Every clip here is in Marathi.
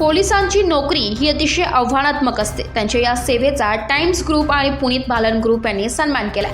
पोलिसांची नोकरी ही अतिशय आव्हानात्मक असते. त्यांच्या या सेवेचा टाइम्स ग्रुप आणि पुनीत बालन ग्रुप यांनी सन्मान केला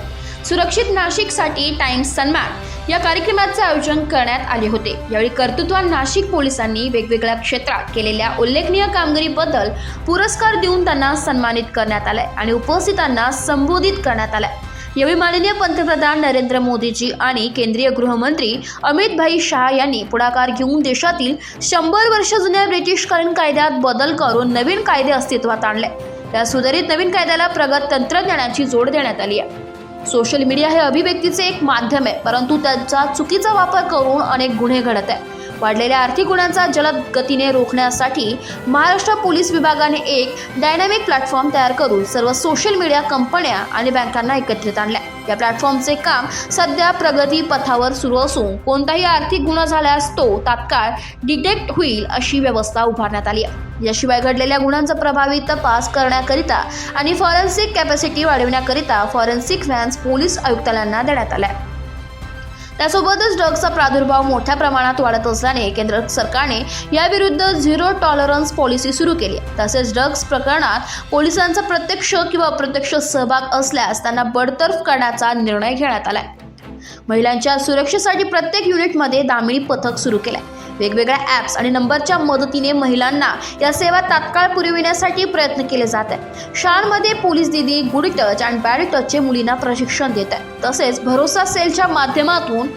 सुरक्षित नाशिकसाठी टाइम्स सन्मान या कार्यक्रमाचे आयोजन करण्यात आले होते. यावेळी कर्तृत्वान नाशिक पोलिसांनी वेगवेगळ्या क्षेत्रात केलेल्या उल्लेखनीय कामगिरीबद्दल पुरस्कार देऊन त्यांना सन्मानित करण्यात आलाय आणि उपस्थितांना संबोधित करण्यात आलाय. यावेळी माननीय पंतप्रधान नरेंद्र मोदीजी आणि केंद्रीय गृहमंत्री अमितभाई शहा यांनी पुढाकार घेऊन देशातील शंभर वर्ष जुन्या ब्रिटिशकालीन कायद्यात बदल करून नवीन कायदे अस्तित्वात आणले. या सुधारित नवीन कायद्याला प्रगत तंत्रज्ञानाची जोड देण्यात आली आहे. सोशल मीडिया हे अभिव्यक्तीचे एक माध्यम आहे परंतु त्याचा चुकीचा वापर करून अनेक गुन्हे घडत आहे वाढलेल्या आर्थिक गुन्ह्यांचा जलद गतीने रोखण्यासाठी महाराष्ट्र पोलीस विभागाने एक डायनामिक प्लॅटफॉर्म तयार करून सर्व सोशल मीडिया कंपन्या आणि बँकांना एकत्रित आणल्या. या प्लॅटफॉर्मचे काम सध्या प्रगती पथावर सुरू असून कोणताही आर्थिक गुन्हा झाल्यास तो तात्काळ डिटेक्ट होईल अशी व्यवस्था उभारण्यात आली आहे. याशिवाय घडलेल्या गुन्ह्यांचा प्रभावी तपास करण्याकरिता आणि फॉरेन्सिक कॅपॅसिटी वाढविण्याकरिता फॉरेन्सिक व्हॅन्स पोलीस आयुक्तालयांना देण्यात आल्या त्यासोबतच ड्रग्सचा प्रादुर्भाव मोठ्या प्रमाणात वाढत असल्याने केंद्र सरकारने याविरुद्ध झिरो टॉलरन्स पॉलिसी सुरू केली आहे. तसेच ड्रग्स प्रकरणात पोलिसांचा प्रत्यक्ष किंवा अप्रत्यक्ष सहभाग असल्यास त्यांना बडतर्फ करण्याचा निर्णय घेण्यात आलाय महिलांच्या सुरक्षेसाठी प्रत्येक युनिटमध्ये दामिनी पथक सुरू केलंय वेगवेगळ्या ॲप्स आणि नंबरच्या मदतीने महिलांना या सेवा तात्काळ पुरविण्यासाठी प्रयत्न केले जात आहेत. शाळांमध्ये पोलीस दिदी गुड टच आणि बॅड टचचे मुलींना प्रशिक्षण देत आहे तसेच भरोसा सेलच्या माध्यमातून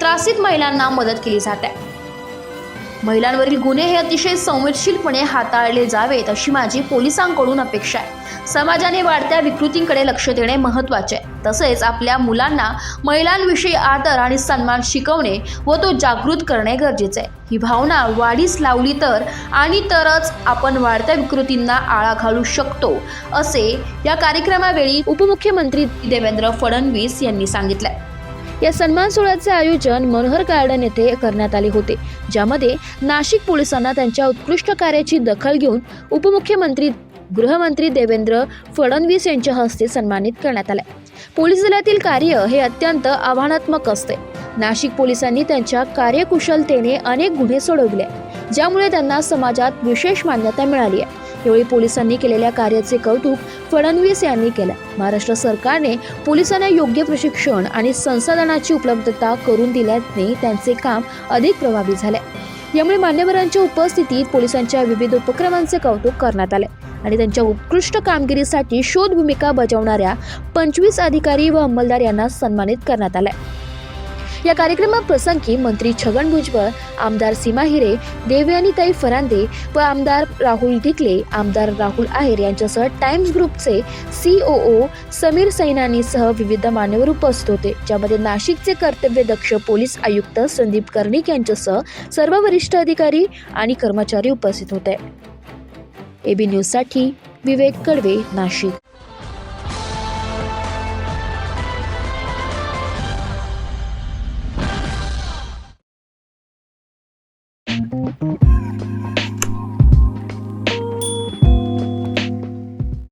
त्रासित महिलांना मदत केली जात आहे. महिलांवरील गुन्हे हे अतिशय संवेदनशीलपणे हाताळले जावेत अशी माझी पोलिसांकडून अपेक्षा आहे. समाजाने वाढत्या विकृतींकडे लक्ष देणे महत्त्वाचे आहे. तसेच आपल्या मुलांना महिलांविषयी आदर आणि सन्मान शिकवणे व तो जागृत करणे गरजेचे आहे. ही भावना वाढीस लावली तर आणि तरच आपण वाढत्या विकृतींना आळा घालू शकतो असे या कार्यक्रमावेळी उपमुख्यमंत्री देवेंद्र फडणवीस यांनी सांगितले या सन्मान सोहळ्याचे आयोजन मनोहर गार्डन येथे करण्यात आले होते ज्यामध्ये नाशिक पोलिसांना त्यांच्या उत्कृष्ट कार्याची दखल घेऊन उपमुख्यमंत्री गृहमंत्री देवेंद्र फडणवीस यांच्या हस्ते सन्मानित करण्यात आले. पोलीस दलातील कार्य हे अत्यंत आव्हानात्मक असते. नाशिक पोलिसांनी त्यांच्या कार्यकुशलतेने अनेक गुन्हे सोडवले. ज्यामुळे त्यांना समाजात विशेष मान्यता मिळाली आहे. यावेळी पोलिसांनी केलेल्या कार्याचे कौतुक फडणवीस यांनी केलं. महाराष्ट्र सरकारने पोलिसांना योग्य प्रशिक्षण आणि संसाधनाची उपलब्धता करून दिल्याने त्यांचे काम अधिक प्रभावी झाले. यामुळे मान्यवरांच्या उपस्थितीत पोलिसांच्या विविध उपक्रमांचे कौतुक करण्यात आले आणि त्यांच्या उत्कृष्ट कामगिरीसाठी शोध भूमिका बजावणाऱ्या पंचवीस अधिकारी व अंमलदार यांना सन्मानित करण्यात आले या कार्यक्रमाप्रसंगी मंत्री छगन भुजबळ आमदार सीमा हिरे देवयानीताई फरांदे व आमदार राहुल ढिकले आमदार राहुल आहेर यांच्यासह टाइम्स ग्रुपचे सीओओ समीर सैनानीसह विविध मान्यवर उपस्थित होते. ज्यामध्ये नाशिकचे कर्तव्यदक्ष पोलीस आयुक्त संदीप कर्णिक यांच्यासह सर्व वरिष्ठ अधिकारी आणि कर्मचारी उपस्थित होते. एबी न्यूजसाठी विवेक कडवे नाशिक. Mm-hmm.